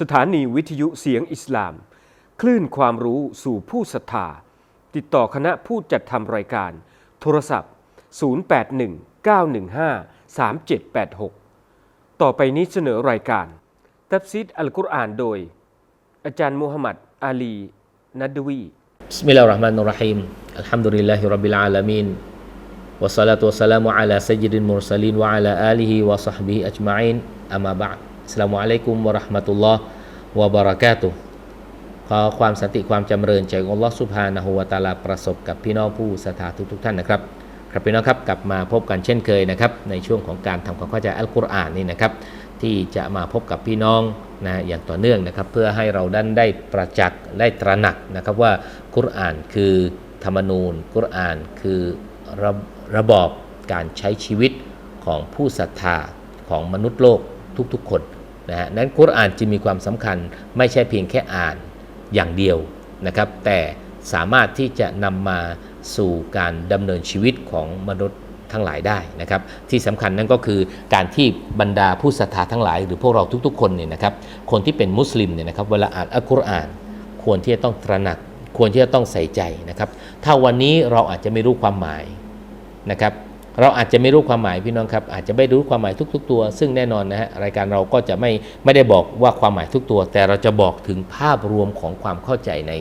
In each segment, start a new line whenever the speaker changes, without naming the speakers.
สถานีวิทยุเสียงอิสลาม คลื่นความรู้สู่ผู้ศรัทธา ติดต่อคณะผู้จัดทำรายการ โทรศัพท์ 0819153786 ต่อไปนี้เสนอรายการ ตับซีดอัลกุรอานโดย อาจารย์มูฮัมหมัดอาลี นัดวี
بسم الله الرحمن الرحيم الحمد لله رب العالمين والصلاة والسلام على سيد المرسلين وعلى آله وصحبه أجمعين أما بعد สลามุอะลัยกุมวะราะห์มะตุลลอฮ์วะบะเราะกาตุขอความสันติความจำเริญจากอัลลอฮ์สุภาณหัวตาลาประสบกับพี่น้องผู้ศรัทธาทุก ๆ ท่านนะครับครับพี่น้องครับกลับมาพบกันเช่นเคยนะครับในช่วงของการทำความเข้าใจอัลกุรอานนี่นะครับที่จะมาพบกับพี่น้องนะอย่างต่อเนื่องนะครับเพื่อให้เราด้านได้ประจักษ์ได้ตระหนักนะครับว่ากุรอานคือธรรมนูญ กุรอานคือระระบอบการใช้ชีวิตของผู้ศรัทธาของมนุษย์โลกทุกๆคน นะฮะนั้นกุรอานจึงมีความสำคัญไม่ใช่เพียงแค่อ่านอย่างเดียวนะครับ แต่สามารถที่จะนำมาสู่การดำเนินชีวิตของมนุษย์ทั้งหลายได้นะครับ ที่สำคัญนั่นก็คือการที่บรรดาผู้ศรัทธาทั้งหลาย หรือพวกเราทุกๆคนเนี่ยนะครับ คนที่เป็นมุสลิมเนี่ยนะครับเวลาอ่านอัลกุรอานควรที่จะต้องตระหนัก ควรที่จะต้องใส่ใจนะครับ ถ้าวันนี้เราอาจจะไม่รู้ความหมายนะครับ เราอาจจะไม่รู้ความหมายพี่น้องครับอาจจะไม่รู้ความหมายทุก ๆ ตัว ซึ่งแน่นอนนะฮะรายการเราก็จะไม่ไม่ได้บอกว่าความหมายทุกตัว แต่เราจะบอกถึงภาพรวมของความเข้าใจใน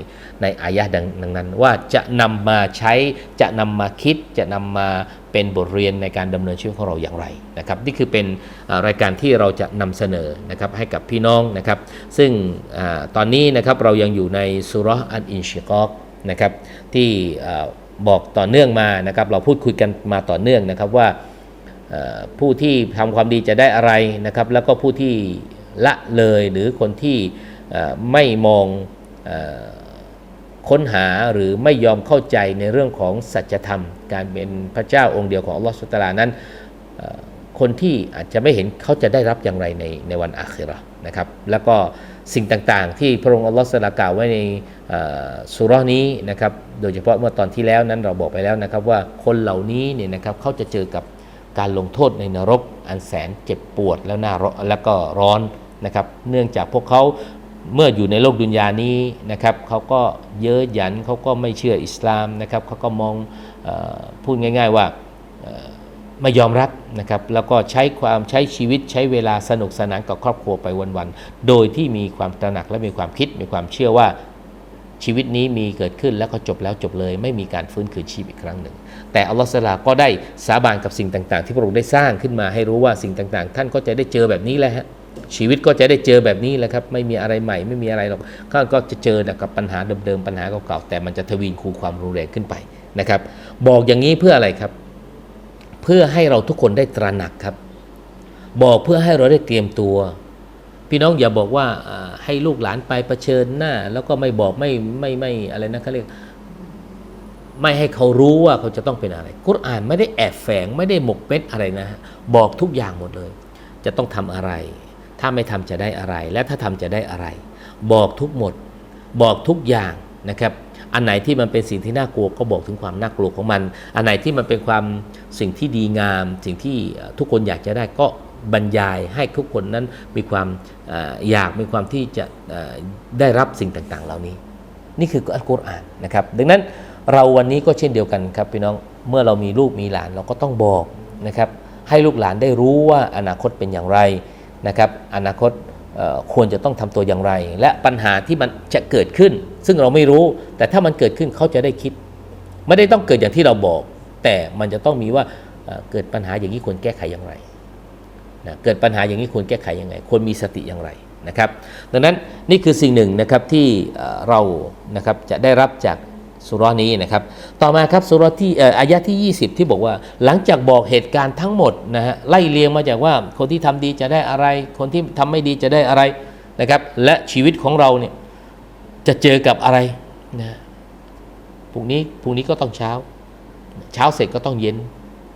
ในอายะดังดังนั้น ว่าจะนำมาใช้จะนำมาคิดจะนำมาเป็นบทเรียนในการดำเนินชีวิตของเราอย่างไรนะครับนี่คือเป็นรายการที่เราจะนำเสนอนะครับให้กับพี่น้องนะครับ ซึ่งอตอนนี้นะครับเรายังอยู่ในสุรอันอินชิกอกนะครับที่ บอกต่อเนื่องมานะครับ เราพูดคุยกันมาต่อเนื่องนะครับว่าผู้ที่ทำความดีจะได้อะไรนะครับ แล้วก็ผู้ที่ละเลยหรือคนที่ไม่มองอค้นหาหรือไม่ยอมเข้าใจในเรื่องของสัจธรรม การเป็นพระเจ้าองค์เดียวของอัลลอฮฺสุลตารานั้น คนที่อาจจะไม่เห็นเขาจะได้รับอย่างไรในในวันอาคิราะนะครับ แล้วก็ สิ่งต่างๆ ที่พระองค์อัลลอฮฺสลากล่าวไว้ในสุรนี้นะครับโดยเฉพาะเมื่อตอนที่แล้วนั้นเราบอกไปแล้วนะครับว่าคนเหล่านี้เนี่ยนะครับเขาจะเจอกับการลงโทษในนรกอันแสนเจ็บปวดแล้วน่าร้อนแล้วก็ร้อนนะครับเนื่องจากพวกเขาเมื่ออยู่ในโลกดุนยานี้นะครับเขาก็เย้ยหยันเขาก็ไม่เชื่ออิสลามนะครับเขาก็มองอพูดง่าย ๆว่าเอ่อ ไม่ยอมรับนะครับแล้วก็ใช้ความใช้ชีวิตใช้เวลาสนุกสนานกับครอบครัวไปวันๆ โดยที่มีความตระหนักและมีความคิดมีความเชื่อว่าชีวิตนี้มีเกิดขึ้นแล้วก็จบแล้วจบเลย ไม่มีการฟื้นคืนชีพอีกครั้งหนึ่ง แต่อัลลอฮฺสลาก็ได้สาบานกับสิ่งต่างๆ ที่พระองค์ได้สร้างขึ้นมาให้รู้ว่าสิ่งต่างๆ ท่านก็จะได้เจอแบบนี้แหละฮะชีวิตก็จะได้เจอแบบนี้แหละครับ ไม่มีอะไรใหม่ ไม่มีอะไรหรอกก็ก็จะเจอกับปัญหาเดิมๆปัญหาเก่าๆแต่มันจะทวีคูความรุนแรงขึ้นไปนะครับ บอกอย่างนี้เพื่ออะไรครับ เพื่อให้เราทุกคนได้ตระหนักครับ บอกเพื่อให้เราได้เตรียมตัว พี่น้องอย่าบอกว่าให้ลูกหลานไปเผชิญหน้า แล้วก็ไม่บอกไม่ไม่ไม่อะไรนะเขาเรียกไม่ให้เขารู้ว่าเขาจะต้องเป็นอะไร กุรอานไม่ได้แอบแฝงไม่ได้หมกเม็ดอะไรนะฮะบอกทุกอย่างหมดเลย จะต้องทำอะไร ถ้าไม่ทำจะได้อะไร และถ้าทำจะได้อะไร บอกทุกหมด บอกทุกอย่างนะครับ อันไหนที่มันเป็นสิ่งที่น่ากลัวก็บอกถึงความน่ากลัวของมัน อันไหนที่มันเป็นความสิ่งที่ดีงาม สิ่งที่ทุกคนอยากจะได้ก็บรรยายให้ทุกคนนั้นมีความออยากมีความที่จะได้รับสิ่งต่างๆ เหล่านี้ นี่คืออัลกุรอานนะครับ ดังนั้นเราวันนี้ก็เช่นเดียวกันครับพี่น้องเมื่อเรามีลูกมีหลานเราก็ต้องบอกนะครับให้ลูกหลานได้รู้ว่าอนาคตเป็นอย่างไรนะครับอนาคต ควรจะต้องทำตัวอย่างไร และปัญหาที่มันจะเกิดขึ้น ซึ่งเราไม่รู้ แต่ถ้ามันเกิดขึ้นเขาจะได้คิด ไม่ได้ต้องเกิดอย่างที่เราบอก แต่มันจะต้องมีว่าเเกิดปัญหาอย่างนี้ควรแก้ไขอย่างไรนะเกิดปัญหาอย่างนี้ควรแก้ไขยังไงควรมีสติอย่างไรนะครับ ดังนั้นนี่คือสิ่งหนึ่งนะครับที่เเรานะครับจะได้รับจาก สุรานี้นะครับ ต่อมาครับสุราที่อายะที่ 20 ที่บอกว่า หลังจากบอกเหตุการณ์ทั้งหมดนะฮะไล่เรียงมาจากว่าคนที่ทำดีจะได้อะไร คนที่ทำไม่ดีจะได้อะไรนะครับ และชีวิตของเราเนี่ยจะเจอกับอะไรนะพรุ่งนี้พรุ่งนี้ก็ต้องเช้า เช้าเสร็จก็ต้องเย็น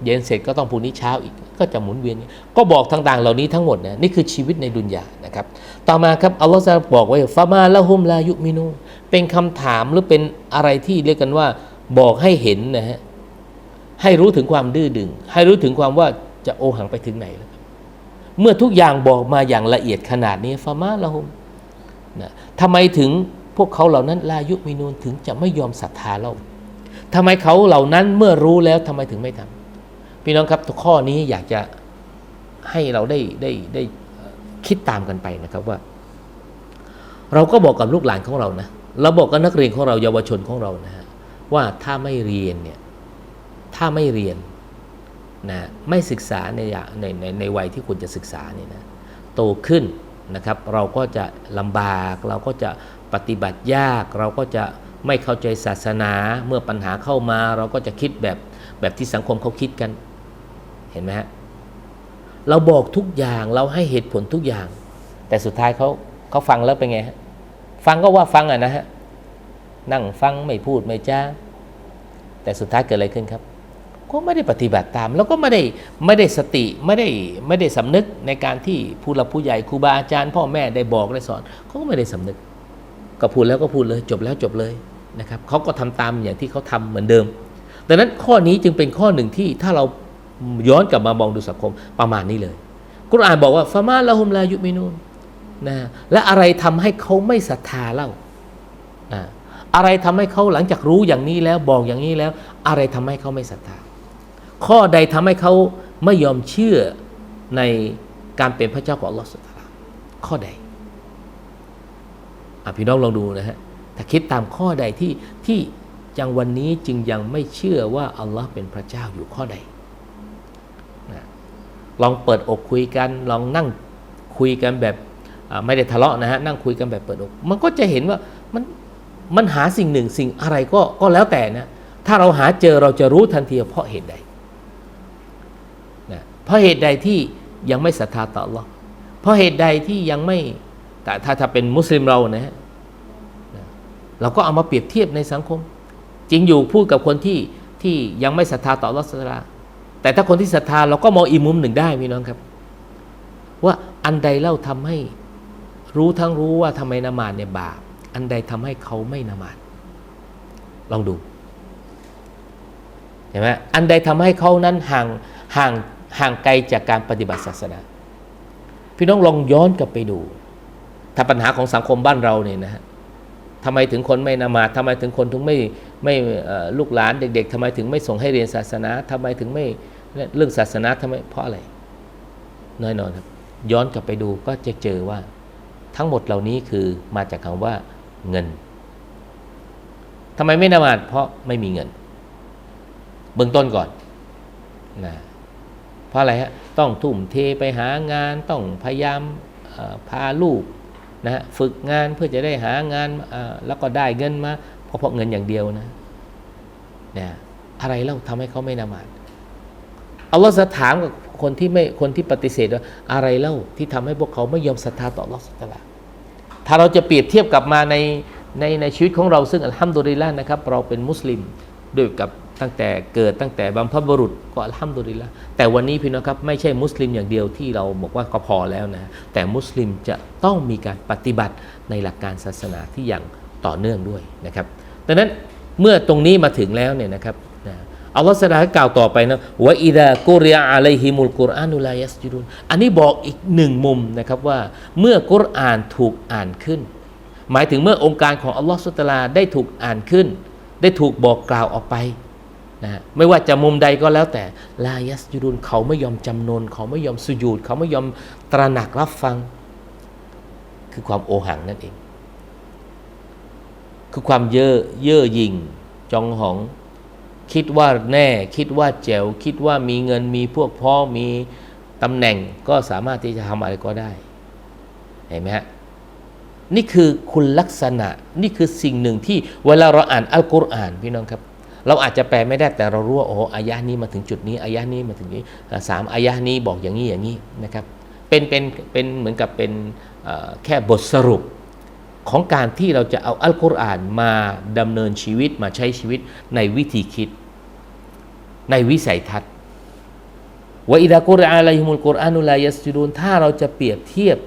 เย็นเสร็จก็ต้องพรุ่งนี้เช้าอีกก็จะหมุนเวียนก็บอกต่างๆเหล่านี้ทั้งหมดเนี่ยนี่คือชีวิตในดุนยานะครับ ต่อมาครับอัลลอฮฺจะบอกไว้ฟามาละฮุมลายุมินู เป็นคำถามหรือเป็นอะไรที่เรียกกันว่า บอกให้เห็นนะฮะให้รู้ถึงความดื้อดึง ให้รู้ถึงความว่าจะโอหังไปถึงไหนแล้วเมื่อทุกอย่างบอกมาอย่างละเอียดขนาดนี้ฟามาละฮุมนะทำไมถึงพวกเขาเหล่านั้นลายุมินูนถึงจะไม่ยอมศรัทธาเราทำไมเขาเหล่านั้นเมื่อรู้แล้วทำไมถึงไม่ทำพี่น้องครับข้อนี้อยากจะให้เราได้ได้ได้คิดตามกันไปนะครับว่า เราก็บอกกับลูกหลานของเรานะ เราบอกกับนักเรียนของเราเยาวชนของเรานะฮะว่าถ้าไม่เรียนเนี่ยถ้าไม่เรียนนะไม่ศึกษาในยาในในในวัยที่ควรจะศึกษาเนี่ยนะโตขึ้นนะครับ เราก็จะลำบากเราก็จะปฏิบัติยาก เราก็จะไม่เข้าใจศาสนาเมื่อปัญหาเข้ามา เราก็จะคิดแบบแบบที่สังคมเขาคิดกันเห็นไหมฮะเราบอกทุกอย่างเราให้เหตุผลทุกอย่าง แต่สุดท้ายเขาเขาฟังแล้วเป็นไงฮะ ฟังก็ว่าฟังอะนะฮะนั่งฟังไม่พูดไม่จ้า แต่สุดท้ายเกิดอะไรขึ้นครับ ก็ไม่ได้ปฏิบัติตาม แล้วก็ไม่ได้ไม่ได้สติไม่ได้ไม่ได้สำนึกในการที่ผู้หลักผู้ใหญ่ครูบาอาจารย์ พ่อแม่ได้บอกได้สอนเขาก็ไม่ได้สำนึก ก็พูดแล้วก็พูดเลย จบแล้วจบเลยนะครับเขาก็ทำตามอย่างที่เขาทำเหมือนเดิมดังนั้นข้อนี้จึงเป็นข้อหนึ่งที่ถ้าเราย้อนกลับมามองดูสังคมประมาณนี้เลยกุรอานบอกว่าฟามาละฮุมลายุมินูน นะและอะไรทำให้เขาไม่ศรัทธาเล่าอะไรทำให้เขาหลังจากรู้อย่างนี้แล้วบอกอย่างนี้แล้ว อะไรทำให้เขาไม่ศรัทธา ข้อใดทำให้เขาไม่ยอมเชื่อในการเป็นพระเจ้าของอัลลอฮฺสุลตาราข้อใดอพี่น้องลองดูนะฮะถ้าคิดตามข้อใดที่ที่จังวันนี้จึงยังไม่เชื่อว่าอัลลอฮ์เป็นพระเจ้าอยู่ข้อใดนะลองเปิดอกคุยกัน ลองนั่งคุยกันแบบ ไม่ได้ทะเลาะนะฮะนั่งคุยกันแบบเปิดอก มันก็จะเห็นว่ามันมันหาสิ่งหนึ่งสิ่งอะไรก็ก็แล้วแต่นะถ้าเราหาเจอเราจะรู้ทันทีเพราะเหตุใดนะเพราะเหตุใดที่ยังไม่ศรัทธาต่อ Allah เพราะเหตุใดที่ยังไม่แต่ถ้าถ้าเป็นมุสลิมเรานะฮะนะเราก็เอามาเปรียบเทียบในสังคม จริงอยู่พูดกับคนที่ที่ยังไม่ศรัทธาต่อ Allah ศรัทธาแต่ถ้าคนที่ศรัทธาเราก็มองอีกมุมหนึ่งได้พี่น้องครับ ว่าอันใดเล่าทำให้ รู้ทั้งรู้ว่าทำไมนมาดเนี่ยบาป อันใดทำให้เขาไม่นมาดลองดูเห็นไหมอันใดทำให้เขานั้นห่างห่างห่างไกลจากการปฏิบัติศาสนา พี่น้องลองย้อนกลับไปดู ถ้าปัญหาของสังคมบ้านเราเนี่ยนะฮะทำไมถึงคนไม่นมาดทำไมถึงคนถึงไม่ไม่ลูกหลานเด็ก ๆทำไมถึงไม่ส่งให้เรียนศาสนาทำไมถึงไม่เรื่องศาสนาทำไมเพราะอะไรแน่นอนครับ ย้อนกลับไปดูก็จะเจอว่า ทั้งหมดเหล่านี้คือมาจากคำว่าเงินทำไมไม่นมาดเพราะไม่มีเงิน เบื้องต้นก่อนนะเพราะอะไรฮะต้องทุ่มเทไปหางานต้องพยายามพาลูกนะฮะฝึกงานเพื่อจะได้หางานแล้วก็ได้เงินมาเพราะเพราะเงินอย่างเดียวนะเนี่ยอะไรเล่าทำให้เขาไม่นมาดอัลอฮ์จะถามกับ คนที่ไม่คนที่ปฏิเสธว่าอะไรเล่าที่ทำให้พวกเขาไม่ยอมศรัทธาต่ออัลอสุตาลาถ้าเราจะเปรียบเทียบกลับมาในในในชีวิตของเราซึ่งอัลฮัมดุลิลละนะครับเราเป็นมุสลิมด้วยกับตั้งแต่เกิดตั้งแต่บรรพบุรุษก็อัลฮัมดุลิลละแต่วันนี้พี่น้องครับไม่ใช่มุสลิมอย่างเดียวที่เราบอกว่าก็พอแล้วนะแต่มุสลิมจะต้องมีการปฏิบัติในหลักการศาสนาที่อย่างต่อเนื่องด้วยนะครับดังนั้นเมื่อตรงนี้มาถึงแล้วเนี่ยนะครับ อัลลอฮฺสดากล่าวต่อไปนะว่าอิดะกุริยะอะลัยฮิมุลกุรอานุลายัสจุรุนอันนี้บอกอีกหนึ่งมุมนะครับว่าเมื่อกุรอานถูกอ่านขึ้น หมายถึงเมื่อองค์การของอัลลอฮฺสุตาลาได้ถูกอ่านขึ้น ได้ถูกบอกกล่าวออกไปนะไม่ว่าจะมุมใดก็แล้วแต่ลายัสจุรุนเขาไม่ยอมจำนน เขาไม่ยอมสุญูดเขาไม่ยอมตระหนักรับฟัง คือความโอหังนั่นเอง คือความเย่อเย่อหยิ่งจองหอง คิดว่าแน่ คิดว่าแจ๋วคิดว่ามีเงินมีพวกพ้องมีตำแหน่งก็สามารถที่จะทำอะไรก็ได้ เห็นไหมฮะนี่คือคุณลักษณะนี่คือสิ่งหนึ่งที่เวลาเราอ่านอัลกุรอานพี่น้องครับ เราอาจจะแปลไม่ได้แต่เรารู้ว่าโอ้อายะนี้มาถึงจุดนี้อายะนี้มาถึงนี้สามอายะนี้บอกอย่างนี้อย่างนี้นะครับเป็นเป็นเป็นเหมือนกับเป็นแค่บทสรุป ของการที่เราจะเอาอัลกุรอานมาดำเนินชีวิตมาใช้ชีวิตในวิธีคิด ในวิสัยทัศน์ว่าอิดะกุรอานอะลัยฮิมุลกุรอานุลายัสจุดูนถ้าเราจะเปรียบเทียบ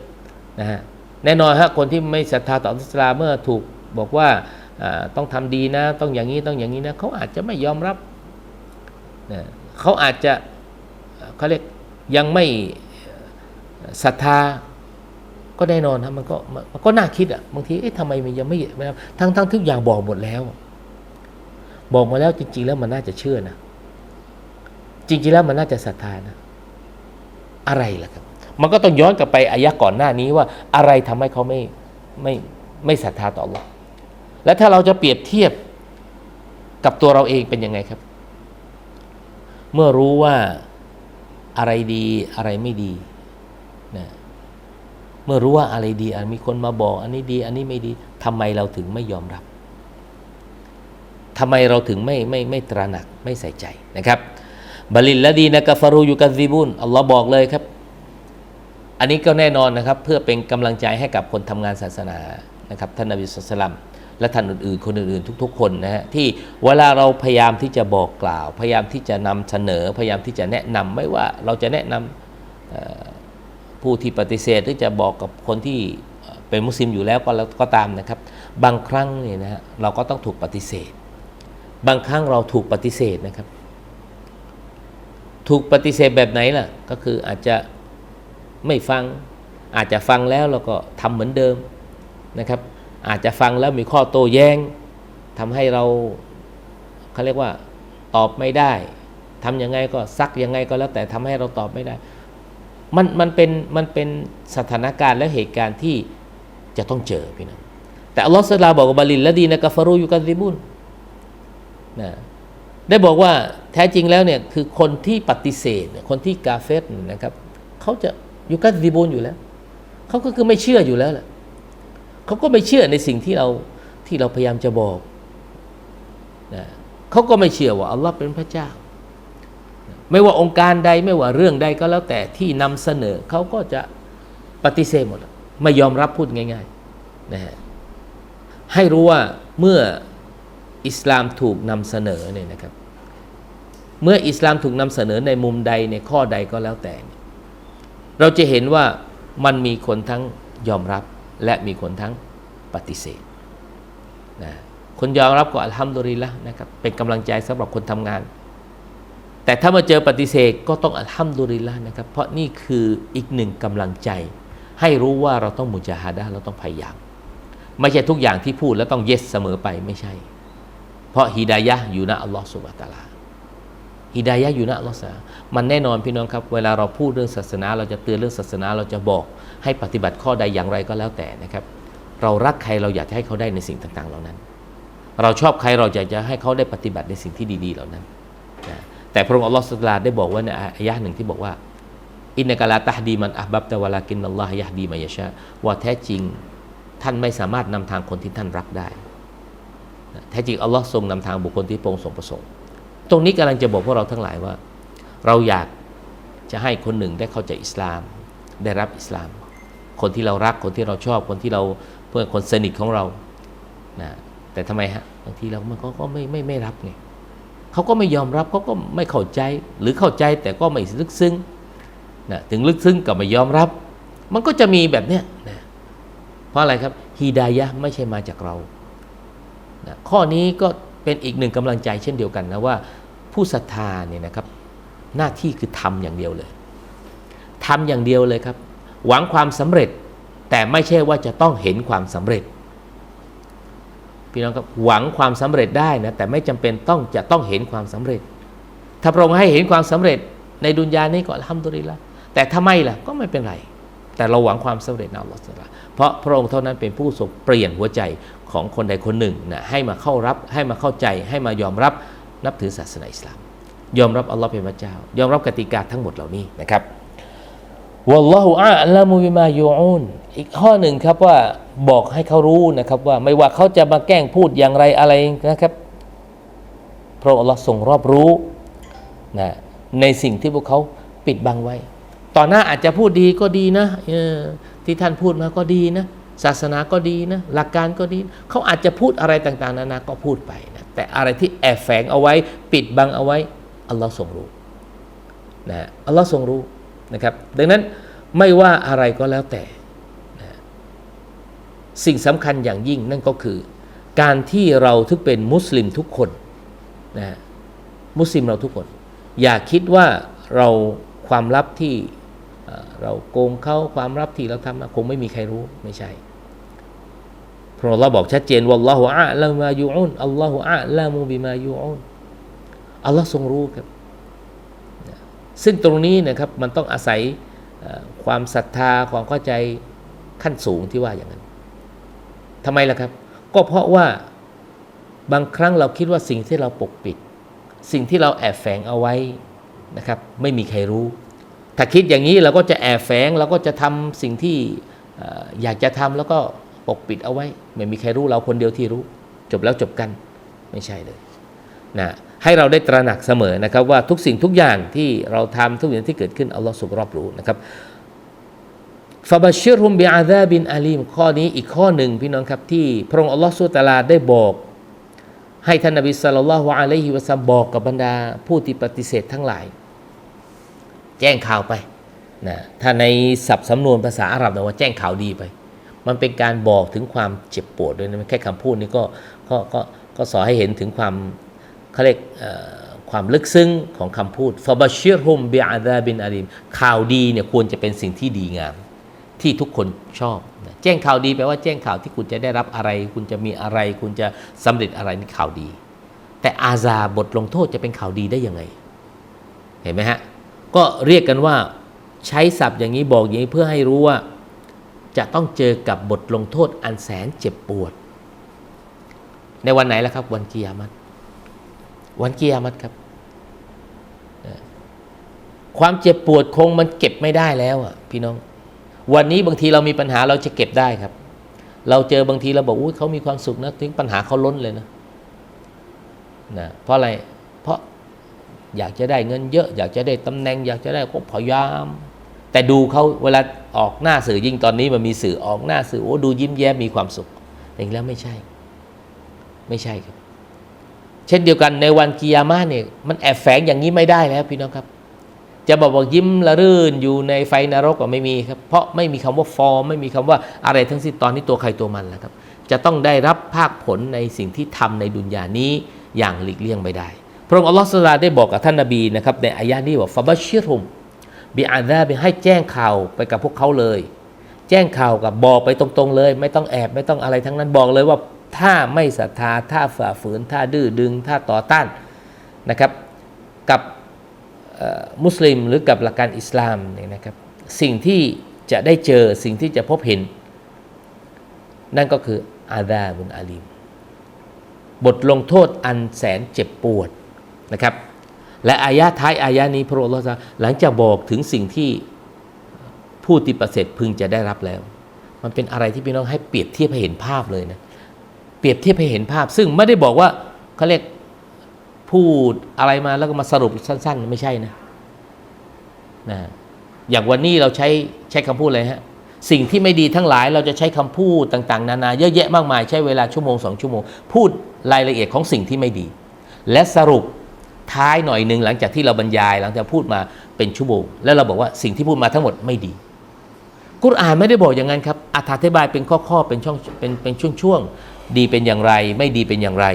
นะฮะแน่นอนฮะคนที่ไม่ศรัทธาต่ออัลลอฮ์เมื่อถูกบอกว่าอ่าต้องทำดีนะ ต้องอย่างนี้ต้องอย่างนี้นะเขาอาจจะไม่ยอมรับนะเขาอาจจะเขาเรียกยังไม่ศรัทธา ก็แน่นอนนะมันก็มันก็น่าคิดอะบางทีเอ๊ะทำไมมันยังไม่ทั้งทั้งทุกอย่างบอกหมดแล้ว บอกมาแล้วจริง ๆ แล้วมันน่าจะเชื่อนะจริงๆแล้วมันน่าจะศรัทธานะ อะไรล่ะครับ มันก็ต้องย้อนกลับไปอายะก่อนหน้านี้ว่าอะไรทำให้เขาไม่ไม่ไม่ศรัทธาต่อ Allah และถ้าเราจะเปรียบเทียบกับตัวเราเองเป็นยังไงครับ เมื่อรู้ว่าอะไรดีอะไรไม่ดีนะ เมื่อรู้ว่าอะไรดีมีคนมาบอก อันนี้ดี อันนี้ไม่ดีทำไมเราถึงไม่ยอมรับทำไมเราถึงไม่ไม่ไม่ตระหนักไม่ใส่ใจนะครับบาลิลละดีนะกะฟารูยุกัซิบุนอัลลอฮ์บอกเลยครับ อันนี้ก็แน่นอนนะครับ เพื่อเป็นกำลังใจให้กับคนทำงานศาสนานะครับท่านนบีสุลต่านและท่านอื่นๆ คนอื่นๆ ทุก ๆ คนนะฮะที่เวลาเราพยายามที่จะบอกกล่าว พยายามที่จะนำเสนอ พยายามที่จะแนะนำไม่ว่าเราจะแนะนำ ผู้ที่ปฏิเสธหรือจะบอกกับคนที่เอ่อเป็นมุสลิมอยู่แล้วก็แล้วก็ตามนะครับ บางครั้งเนี่ยนะฮะเราก็ต้องถูกปฏิเสธ บางครั้งเราถูกปฏิเสธนะครับ ถูกปฏิเสธแบบไหนล่ะ ก็คืออาจจะไม่ฟัง อาจจะฟังแล้วเราก็ทำเหมือนเดิมนะครับ อาจจะฟังแล้วมีข้อโต้แย้งทำให้เราเขาเรียกว่าตอบไม่ได้ทำยังไงก็ซักยังไงก็แล้วแต่ทำให้เราตอบไม่ได้ มันมันเป็นมันเป็นสถานการณ์และเหตุการณ์ที่จะต้องเจอพี่น้องแต่อัลลอฮฺสลาบอกว่าบาลินและดีนะกาฟารูอยู่กันซิบุนนะได้บอกว่าแท้จริงแล้วเนี่ยคือคนที่ปฏิเสธคนที่กาเฟตนะครับเขาจะอยู่กันซิบุนอยู่แล้วเขาก็คือไม่เชื่ออยู่แล้วแหละเขาก็ไม่เชื่อในสิ่งที่เราที่เราพยายามจะบอกนะเขาก็ไม่เชื่อว่าอัลลอฮ์เป็นพระเจ้า ไม่ว่าองค์การใดไม่ว่าเรื่องใดก็แล้วแต่ที่นำเสนอเขาก็จะปฏิเสธหมด ไม่ยอมรับพูดง่ายๆนะฮะให้รู้ว่าเมื่ออิสลามถูกนำเสนอเนี่ยนะครับ เมื่ออิสลามถูกนำเสนอในมุมใดในข้อใดก็แล้วแต่ เราจะเห็นว่ามันมีคนทั้งยอมรับและมีคนทั้งปฏิเสธนะคนยอมรับก็อัลฮัมดุลิลละนะครับเป็นกำลังใจสำหรับคนทำงาน แต่ถ้ามาเจอปฏิเสธก็ต้องอัลฮัมดุลิลละนะครับ เพราะนี่คืออีกหนึ่งกำลังใจ ให้รู้ว่าเราต้องมุจาฮาดะห์เราต้องพยายาม ไม่ใช่ทุกอย่างที่พูดแล้วต้องเยสเสมอไปไม่ใช่ เพราะฮิดายะอยู่ณอัลลอฮฺสุบะตาลาฮิดายะอยู่ณอัลลอฮฺสามันแน่นอนพี่น้องครับ เวลาเราพูดเรื่องศาสนา เราจะเตือนเรื่องศาสนาเราจะบอก ให้ปฏิบัติข้อใดอย่างไรก็แล้วแต่นะครับ เรารักใครเราอยากจะให้เขาได้ในสิ่งต่างๆ เหล่านั้น เราชอบใครเราอยากจะให้เขาได้ปฏิบัติในสิ่งที่ดี ๆ เหล่านั้นนะ แต่พระองค์อัลลอฮฺสุลตานได้บอกว่าในอายะห์หนึ่งที่บอกว่าอินนกะลาตะฮดีมันอับบับตะวลากินนัลลอฮยะดีมายะชาว่าแท้จริงท่านไม่สามารถนำทางคนที่ท่านรักได้แท้จริงอัลลอฮ์ทรงนำทางบุคคลที่พระองค์ทรงประสงค์ ตรงนี้กำลังจะบอกพวกเราทั้งหลายว่า เราอยากจะให้คนหนึ่งได้เข้าใจอิสลาม ได้รับอิสลาม คนที่เรารักคนที่เราชอบคนที่เราเพื่อนคนสนิทของเรานะแต่ทำไมฮะบางทีเรามันก็ก็ไม่ไม่ไม่รับไง เขาก็ไม่ยอมรับเขาก็ไม่เข้าใจหรือเข้าใจแต่ก็ไม่ลึกซึ้งนะถึงลึกซึ้งก็ไม่ยอมรับ มันก็จะมีแบบเนี้ยนะเพราะอะไรครับฮีดายะไม่ใช่มาจากเรานะข้อนี้ก็เป็นอีกหนึ่งกำลังใจเช่นเดียวกันนะว่าผู้ศรัทธาเนี่ยนะครับหน้าที่คือทำอย่างเดียวเลยทำอย่างเดียวเลยครับ หวังความสำเร็จแต่ไม่ใช่ว่าจะต้องเห็นความสำเร็จ พี่น้องครับหวังความสำเร็จได้นะแต่ไม่จำเป็นต้องจะต้องเห็นความสำเร็จ ถ้าพระองค์ให้เห็นความสำเร็จในดุนยานี้ก็ทำดุริละแต่ถ้าไม่ล่ะก็ไม่เป็นไร แต่เราหวังความสำเร็จในอัลลอฮฺสุลตานเพราะพระองค์เท่านั้นเป็นผู้ทรงเปลี่ยนหัวใจของคนใดคนหนึ่งนะให้มาเข้ารับให้มาเข้าใจให้มายอมรับนับถือศาสนาอิสลาม ยอมรับอัลลอฮ์เป็นพระเจ้า ยอมรับกติกาทั้งหมดเหล่านี้นะครับ วัลลอฮุอาลามุบิมายูอูนอีกข้อหนึ่งครับว่าบอกให้เขารู้นะครับว่าไม่ว่าเขาจะมาแกล้งพูดอย่างไรอะไรนะครับพระองค์ทรงรอบรู้นะในสิ่งที่พวกเขาปิดบังไว้ ต่อหน้าอาจจะพูดดีก็ดีนะออที่ท่านพูดมาก็ดีนะศาสนาก็ดีนะหลักการก็ดี เขาอาจจะพูดอะไรต่างๆ นานาก็พูดไปนะแต่อะไรที่แอบแฝงเอาไว้ ปิดบังเอาไว้อัลลอฮ์ทรงรู้นะอัลลอฮ์ทรงรู้ นะครับ ดังนั้นไม่ว่าอะไรก็แล้วแต่ สิ่งสำคัญอย่างยิ่งนั่นก็คือ การที่เราทุกเป็นมุสลิมทุกคนนะมุสลิมเราทุกคน อย่าคิดว่าเราความลับที่เราโกงเขาความลับที่เราทำมาคงไม่มีใครรู้ไม่ใช่เพราะเราบอกชัดเจนว่าอัลลอฮฺอะลามายูอุนอัลลอฮฺอะลามูบิมายูอุนอัลลอฮ์ทรงรู้ครับ ซึ่งตรงนี้นะครับมันต้องอาศัยความศรัทธาความเข้าใจขั้นสูงที่ว่าอย่างนั้นทำไมล่ะครับ ก็เพราะว่าบางครั้งเราคิดว่าสิ่งที่เราปกปิด สิ่งที่เราแอบแฝงเอาไว้นะครับ ไม่มีใครรู้ ถ้าคิดอย่างนี้เราก็จะแอบแฝงเราก็จะทำสิ่งที่เอ่ออยากจะทำแล้วก็ปกปิดเอาไว้ ไม่มีใครรู้เราคนเดียวที่รู้ จบแล้วจบกันไม่ใช่เลยนะ ให้เราได้ตระหนักเสมอนะครับว่าทุกสิ่งทุกอย่างที่เราทำทุกอย่างที่เกิดขึ้นอัลลอฮฺสุบรอบรู้นะครับฟาบาชิรุมบิอาซาบินอาลีมข้อนี้อีกข้อหนึ่งพี่น้องครับที่พระองค์อัลลอฮฺสุตลาได้บอก ให้ท่านนบีสัลลัลลอฮุอะลัยฮิวะซัลลัมบอกกับบรรดาผู้ที่ปฏิเสธทั้งหลาย แจ้งข่าวไปนะถ้าในศัพท์สำนวนภาษาอาหรับนะว่าแจ้งข่าวดีไป มันเป็นการบอกถึงความเจ็บปวดด้วยนะแค่คำพูดนี้ก็ก็ก็ก็สอนให้เห็นถึงความ เขาเรียกความลึกซึ้งของคำพูดฟาบาชิรฮุมบิอาดาบินอาลิมข่าวดีเนี่ยควรจะเป็นสิ่งที่ดีงาม ที่ทุกคนชอบ แจ้งข่าวดีแปลว่าแจ้งข่าวที่คุณจะได้รับอะไร คุณจะมีอะไร คุณจะสำเร็จอะไรนี่ข่าวดี แต่อาซาบทลงโทษจะเป็นข่าวดีได้ยังไง เห็นไหมฮะ ก็เรียกกันว่าใช้ศัพท์อย่างนี้บอกอย่างนี้เพื่อให้รู้ว่า จะต้องเจอกับบทลงโทษอันแสนเจ็บปวด ในวันไหนล่ะครับ วันกิยามัต วันเกิยามัตครับ ความเจ็บปวดคงมันเก็บไม่ได้แล้วอะพี่น้อง วันนี้บางทีเรามีปัญหาเราจะเก็บได้ครับ เราเจอบางทีเราบอกอุ้ยเขามีความสุขนะถึงปัญหาเขาล้นเลยนะนะเพราะอะไรเพราะอยากจะได้เงินเยอะ อยากจะได้ตำแหน่ง อยากจะได้ก็พยายาม แต่ดูเขาเวลาออกหน้าสื่อยิ่งตอนนี้มันมีสื่อออกหน้าสื่อโอ้ดูยิ้มแย้มมีความสุขแต่จริงแล้วไม่ใช่ ไม่ใช่ครับ ช่นเดียวกันในวันกิยามะเนี่ยมันแอบแฝงอย่างนี้ไม่ได้แล้วพี่น้องครับ จะบอกว่ายิ้มละรื่นอยู่ในไฟนรกก็ไม่มีครับ เพราะไม่มีคำว่าฟอร์มไม่มีคำว่าอะไรทั้งสิ้นตอนนี้ตัวใครตัวมันแล้วครับ จะต้องได้รับภาคผลในสิ่งที่ทำในดุนยานี้อย่างหลีกเลี่ยงไม่ได้ พระองค์อัลลอฮฺสุลาได้บอกกับท่านนบีนะครับในอายะนี้ว่าฟาบัชชิรุมบิอาซาบิให้แจ้งข่าวไปกับพวกเขาเลย แจ้งข่าวกับบอกไปตรงๆเลย ไม่ต้องแอบไม่ต้องอะไรทั้งนั้นบอกเลยว่า ถ้าไม่ศรัทธา ถ้าฝ่าฝืน ถ้าดื้อดึง ถ้าต่อต้านนะครับกับมุสลิมหรือกับหลักการอิสลามเนี่ยนะครับสิ่งที่จะได้เจอสิ่งที่จะพบเห็น นั่นก็คืออาดาบุนอาลีมบทลงโทษอันแสนเจ็บปวดนะครับและอายะท้ายอายะนี้พระองค์ตรัสหลังจากบอกถึงสิ่งที่ผู้ที่ประเสริฐพึงจะได้รับแล้ว มันเป็นอะไรที่พี่น้องให้เปรียบเทียบให้เห็นภาพเลยนะ เปรียบเทียบให้เห็นภาพ ซึ่งไม่ได้บอกว่าเขาเรียกพูดอะไรมาแล้วก็มาสรุปสั้น ๆ ไม่ใช่นะนะอย่างวันนี้เราใช้ใช้คำพูดอะไรฮะสิ่งที่ไม่ดีทั้งหลายเราจะใช้คำพูดต่างๆ นานาเยอะแยะมากมายใช้เวลาชั่วโมงสองชั่วโมง พูดรายละเอียดของสิ่งที่ไม่ดี และสรุปท้ายหน่อยหนึ่งหลังจากที่เราบรรยายหลังจากพูดมาเป็นชั่วโมง แล้วเราบอกว่าสิ่งที่พูดมาทั้งหมดไม่ดี กุรอานไม่ได้บอกอย่างนั้นครับอธิบายเป็นข้อๆเป็นช่องเป็นเป็นช่วงๆ ดีเป็นอย่างไร ไม่ดีเป็นอย่างไร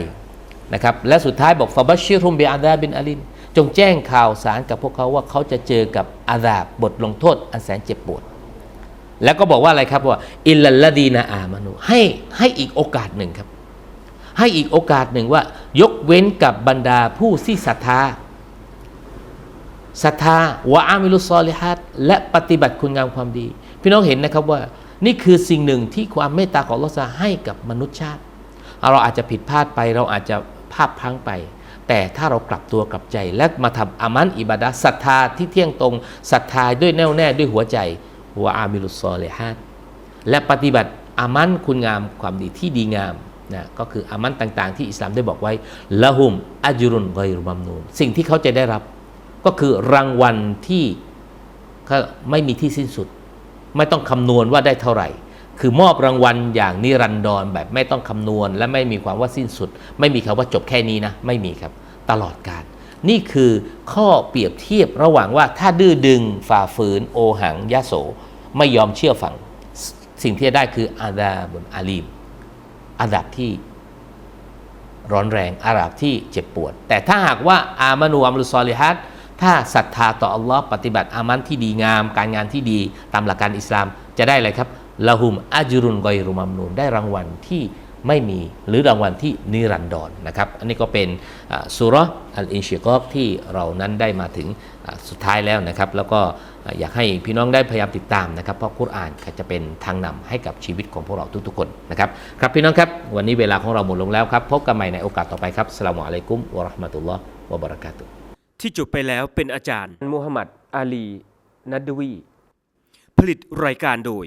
นะครับและสุดท้ายบอกฟาบัชชิรุมเบอาดาบินอาลินจงแจ้งข่าวสารกับพวกเขาว่าเขาจะเจอกับอาดาบบทลงโทษอันแสนเจ็บปวด แล้วก็บอกว่าอะไรครับว่าอิลลัลดีนาอามานุให้ให้อีกโอกาสหนึ่งครับ ให้อีกโอกาสหนึ่งว่า ยกเว้นกับบรรดาผู้ที่ศรัทธาศรัทธาวะอามิลุซอลิฮัดและปฏิบัติคุณงามความดี พี่น้องเห็นนะครับว่า นี่คือสิ่งหนึ่งที่ความเมตตาของลอฮฺให้กับมนุษยชาติ เราอาจจะผิดพลาดไป เราอาจจะพลาดพลั้งไป แต่ถ้าเรากลับตัวกลับใจ และมาทำอามันอิบาดะศรัทธาที่เที่ยงตรงศรัทธาด้วยแน่วแน่ด้วยหัวใจหัวอามิลุซอลิฮัดและปฏิบัติอามันคุณงามความดีที่ดีงามนะก็คืออามันต่างๆ ที่อิสลามได้บอกไว้ละหุมอัจรุนไกรุมัมนูนสิ่งที่เขาจะได้รับ ก็คือรางวัลที่ไม่มีที่สิ้นสุด ไม่ต้องคำนวณว่าได้เท่าไหร่ คือมอบรางวัลอย่างนิรันดรแบบไม่ต้องคำนวณ และไม่มีความว่าสิ้นสุด ไม่มีคำว่าจบแค่นี้นะ ไม่มีครับ ตลอดการ นี่คือข้อเปรียบเทียบระหว่างว่าถ้าดื้อดึงฝ่าฝืน โอหังยะโส ไม่ยอมเชื่อฟัง สิ่งที่จะได้คืออาดาบนอาลีมอาดับที่ร้อนแรงอาดับที่เจ็บปวด แต่ถ้าหากว่าอามานูอัมลุซอลิฮัดถ้าศรัทธาต่ออัลลอฮ์ปฏิบัติอามันที่ดีงาม การงานที่ดีตามหลักการอิสลามจะได้อะไรครับ ละหุมอัจรุนกอยรุมัมนูนได้รางวัลที่ไม่มีหรือรางวัลที่นิรันดรนะครับ อันนี้ก็เป็นอ่าสุเราะห์อัลอินชิกอกที่เรานั้นได้มาถึงอ่าสุดท้ายแล้วนะครับ แล้วก็อ่าอยากให้พี่น้องได้พยายามติดตามนะครับ เพราะกุรอานก็จะเป็นทางนำให้กับชีวิตของพวกเราทุกๆคนนะครับ ครับพี่น้องครับ วันนี้เวลาของเราหมดลงแล้วครับ พบกันใหม่ในโอกาสต่อไปครับสลามุอะลัยกุมวะเราะห์มะตุลลอฮ์วะบะเราะกาตุฮ์
ที่จบไปแล้วเป็นอาจารย์มูฮัมหมัดอาลีนัดวีผลิตรายการโดย